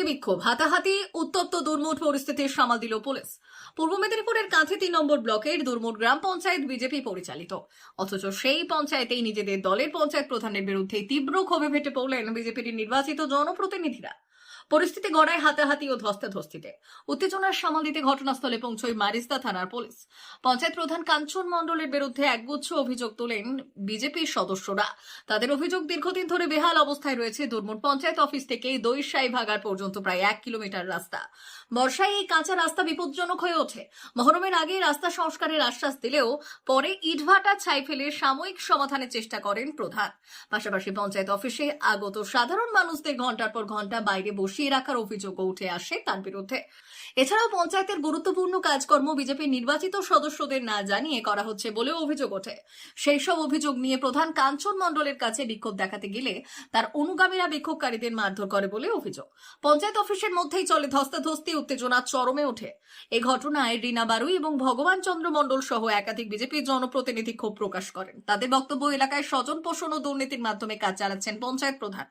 বিক্ষোভ, হাতাহাতি, উত্তপ্ত দুর্মুট পরিস্থিতির সামাল দিল পুলিশ। পূর্ব মেদিনীপুরের কাঁথি তিন নম্বর ব্লকের দুর্মুট গ্রাম পঞ্চায়েত বিজেপি পরিচালিত। অথচ সেই পঞ্চায়েতেই নিজেদের দলের পঞ্চায়েত প্রধানের বিরুদ্ধে তীব্র ক্ষোভে ফেটে পড়লেন বিজেপির নির্বাচিত জনপ্রতিনিধিরা। পরিস্থিতি গড়ায় হাতাহাতি ও ধস্তাধস্তিতে। উত্তেজনার সামাল দিতে ঘটনাস্থলে পৌঁছয় মারিস্তা থানার পুলিশ। পঞ্চায়েত প্রধান কাঞ্চন মণ্ডলের বিরুদ্ধে একগুচ্ছ অভিযোগ তোলেন বিজেপির সদস্যরা। তাদের অভিযোগ দীর্ঘদিন ধরে বেহাল অবস্থায় রয়েছে দুর্মুট পঞ্চায়েত অফিস থেকে দইশাই ভাগার পর্যন্ত প্রায় এক কিলোমিটার রাস্তা। বর্ষায় এই কাঁচা রাস্তা বিপজ্জনক হয়ে ওঠে। মহরমের আগে রাস্তা সংস্কারের আশ্বাস দিলেও পরে ইটভাটা ছাই ফেলে সাময়িক সমাধানের চেষ্টা করেন প্রধান। পাশাপাশি পঞ্চায়েত অফিসে আগত সাধারণ মানুষদের ঘণ্টার পর ঘণ্টা বাইরে বসিয়ে রাখার অভিযোগও উঠে আসে তার বিরুদ্ধে। এছাড়াও পঞ্চায়েতের গুরুত্বপূর্ণ কাজকর্ম বিজেপির নির্বাচিত সদস্যদের না জানিয়ে করা হচ্ছে বলেও অভিযোগ ওঠে। সেই সব অভিযোগ নিয়ে প্রধান কাঞ্চন মণ্ডলের কাছে বিক্ষোভ দেখাতে গেলে তার অনুগামীরা বিক্ষোভকারীদের মারধর করে বলে অভিযোগ। পঞ্চায়েত অফিসের মধ্যেই চলে ধস্তাধস্তি, উত্তেজনা চরমে ওঠে। এ ঘটনায় রীনা বারুই এবং ভগবান চন্দ্র মণ্ডল সহ একাধিক বিজেপির জনপ্রতিনিধি ক্ষোভ প্রকাশ করেন। তাদের বক্তব্য এলাকায় স্বজন পোষণ ও দুর্নীতির মাধ্যমে কাজ চালাচ্ছেন পঞ্চায়েত প্রধান।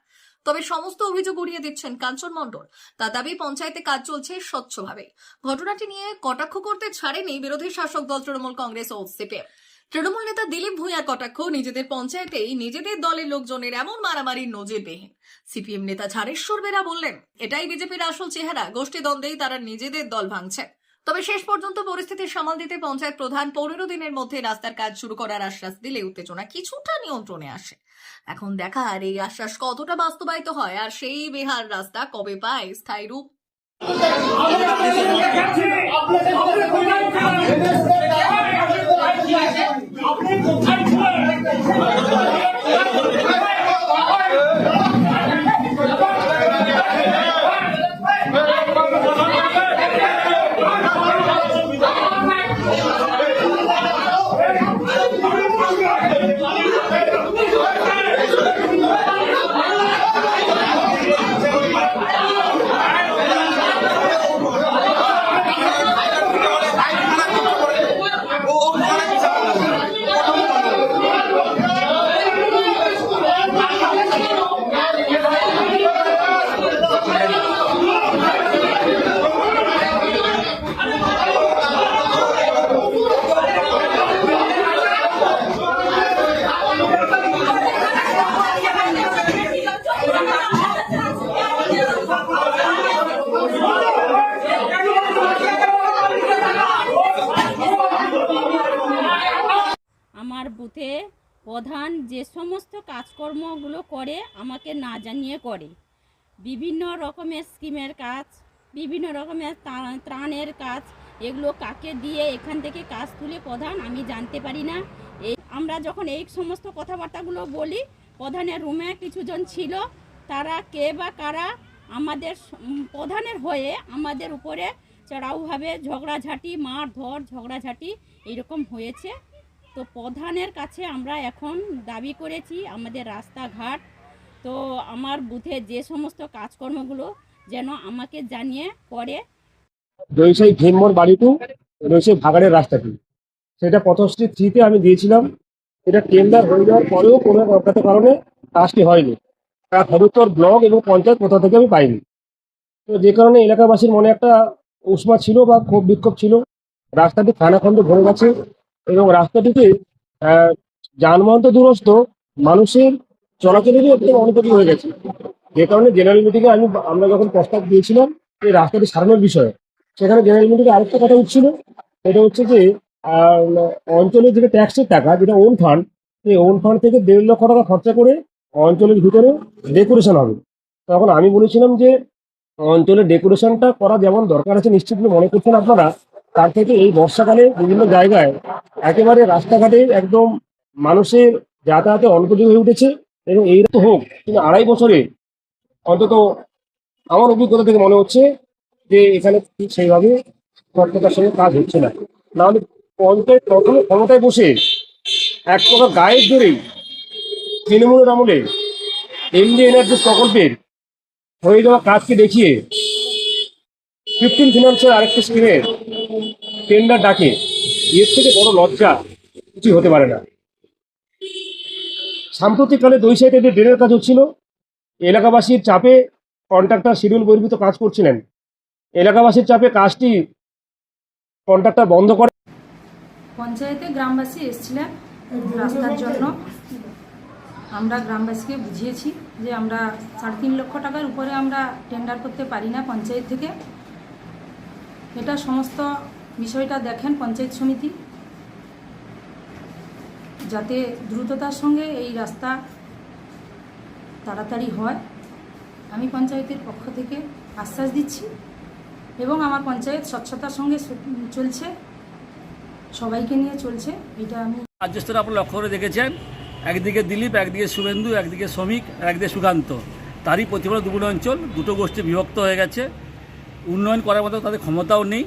তবে সমস্ত অভিযোগ উড়িয়ে দিচ্ছেন কাঞ্চন মণ্ডল। তার দাবি, পঞ্চায়েতে কাজ চলছে স্বচ্ছভাবে। ঘটনাটি নিয়ে কটাক্ষ করতে ছাড়েনি বিরোধী শাসক দল তৃণমূল কংগ্রেস ও সিপিএম। তৃণমূল নেতা দিলীপ ভূঁইয়ার কটাক্ষ, নিজেদের পঞ্চায়েতেই নিজেদের দলের লোকজনের এমন মারামারির নজিরবিহীন। সিপিএম নেতা ঝাড়েশ্বর বেরা বললেন, এটাই বিজেপির আসল চেহারা। গোষ্ঠী দ্বন্দ্বেই তারা নিজেদের দল ভাঙছে তবে শেষ পর্যন্ত পরিস্থিতি সামাল দিতে পঞ্চায়েত প্রধান পনেরো দিনের মধ্যে রাস্তার কাজ শুরু করার আশ্বাস দিলে উত্তেজনা কিছুটা নিয়ন্ত্রণে আসে। এখন দেখার এই আশ্বাস কতটা বাস্তবায়িত হয় আর সেই বেহার রাস্তা কবে পায় স্থায়ী রূপ? আমার বুথে প্রধান যে সমস্ত কাজকর্মগুলো করে, আমাকে না জানিয়ে করে। বিভিন্ন রকমের স্কিমের কাজ, বিভিন্ন রকমের ত্রাণের কাজ, এগুলো কাকে দিয়ে এখান থেকে কাজ তুলে প্রধান, আমি জানতে পারি না। এই, আমরা যখন এই সমস্ত কথাবার্তাগুলো বলি, প্রধানের রুমে কিছুজন ছিল, তারা কে বা কারা আমাদের প্রধানের হয়ে আমাদের উপরে চড়াউভাবে ঝগড়াঝাটি মার ধর ঝগড়াঝাটি এরকম হয়েছে। তো প্রধানের কাছে আমরা এখন দাবি করেছি আমাদের রাস্তাঘাট। তো আমার বুথে যে সমস্ত কাজকর্মগুলো যেন আমাকে জানিয়ে করে দইসাই ভীমমোর বাড়ি টু দইসাই ভাগাড়ের রাস্তাটি। সেটা পথশ্রী থ্রিতে আমি দিয়েছিলাম। এটা টেন্ডার হয়ে যাওয়ার পরেও কোনো অজ্ঞাত কারণে কাজটি হয়নি। তার সদুত্তর ব্লক এবং পঞ্চায়েত কোথাও থেকে আমি পাইনি। তো যে কারণে এলাকাবাসীর মনে একটা উষ্মা ছিল বা ক্ষোভ বিক্ষোভ ছিল। রাস্তাটি খানাখন্দ ভরে গেছে। এবং রাস্তাটিতে যানবাহন তো দূরস্থ মানুষের চলাচলেরই একদম অনুপযোগী হয়ে গেছে। যে কারণে জেনারেল মিটিংয়ে আমি, আমরা যখন প্রস্তাব দিয়েছিলাম এই রাস্তাটি সারানোর বিষয়ে, সেখানে জেনারেল মিটিংয়ে আরেকটা কথা উঠছিল। সেটা হচ্ছে যে অঞ্চলের যেটা ট্যাক্সের টাকা, যেটা ওন ফান্ড সেই ওন ফান্ড থেকে দেড় লক্ষ টাকা খরচা করে অঞ্চলের ভিতরে ডেকোরেশন হবে। তখন আমি বলেছিলাম যে, অঞ্চলের ডেকোরেশনটা করা যেমন দরকার আছে, নিশ্চিত মনে করছেন আপনারা তার থেকে এই বর্ষাকালে বিভিন্ন জায়গায় একেবারে রাস্তাঘাটে একদম মানুষের যাতায়াতে অনুপযোগী হয়ে উঠেছে এবং এই তো হোক কিন্তু আড়াই বছরে অন্তত আমার অভিজ্ঞতা থেকে মনে হচ্ছে যে এখানে সেইভাবে তৎপরতার সঙ্গে কাজ হচ্ছে না। নাহলে পঞ্চায়েত প্রথমে ক্ষমতায় বসে এক প্রকার গায়ের জোরেই তৃণমূলের আমলে এমডি এনার্জি প্রকল্পের হয়ে যাওয়া কাজকে দেখিয়ে ফিফটিন ফিনান্সের আরেকটি স্কিমের টেন্ডার ডাকে, এর থেকে বড় লজ্জা কিছু হতে পারে না। সাম্প্রতিককালে সাইডে যে ড্রেনের কাজ হচ্ছিল, এলাকাবাসীর চাপে কন্ট্রাক্টর শিডিউল বহির্ভূত কাজ করছিলেন। এলাকাবাসীর চাপে কাজটি কন্ট্রাক্টর বন্ধ করে পঞ্চায়েতে গ্রামবাসী এসেছিলেন রাস্তার জন্য। আমরা গ্রামবাসীকে বুঝিয়েছি যে আমরা সাড়ে তিন লক্ষ টাকার উপরে আমরা টেন্ডার করতে পারি না পঞ্চায়েত থেকে। এটা সমস্ত বিষয়টা দেখেন পঞ্চায়েত সমিতি। যাতে দ্রুততার সঙ্গে এই রাস্তা তাড়াতাড়ি হয়, আমি পঞ্চায়েতের পক্ষ থেকে আশ্বাস দিচ্ছি এবং আমার পঞ্চায়েত স্বচ্ছতার সঙ্গে চলছে, সবাইকে নিয়ে চলছে, এটা আমি রাজ্য স্তরে আপনারা লক্ষ্য করে দেখেছেন, একদিকে দিলীপ, একদিকে শুভেন্দু, একদিকে শ্রমিক, একদিকে সুকান্ত। তারই প্রতিফলন দুগুলো অঞ্চল, দুটো গোষ্ঠী বিভক্ত হয়ে গেছে। উন্নয়ন করার মতো তাদের ক্ষমতাও নেই।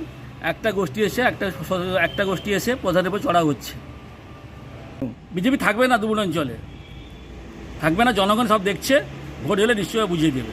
একটা গোষ্ঠী এসে, একটা একটা গোষ্ঠী এসে প্রধানের উপর চড়া হচ্ছে। বিজেপি থাকবে না দুগুলো অঞ্চলে। থাকবে না, জনগণ সব দেখছে, ভোট হলে নিশ্চয়ই বুঝিয়ে দেবে।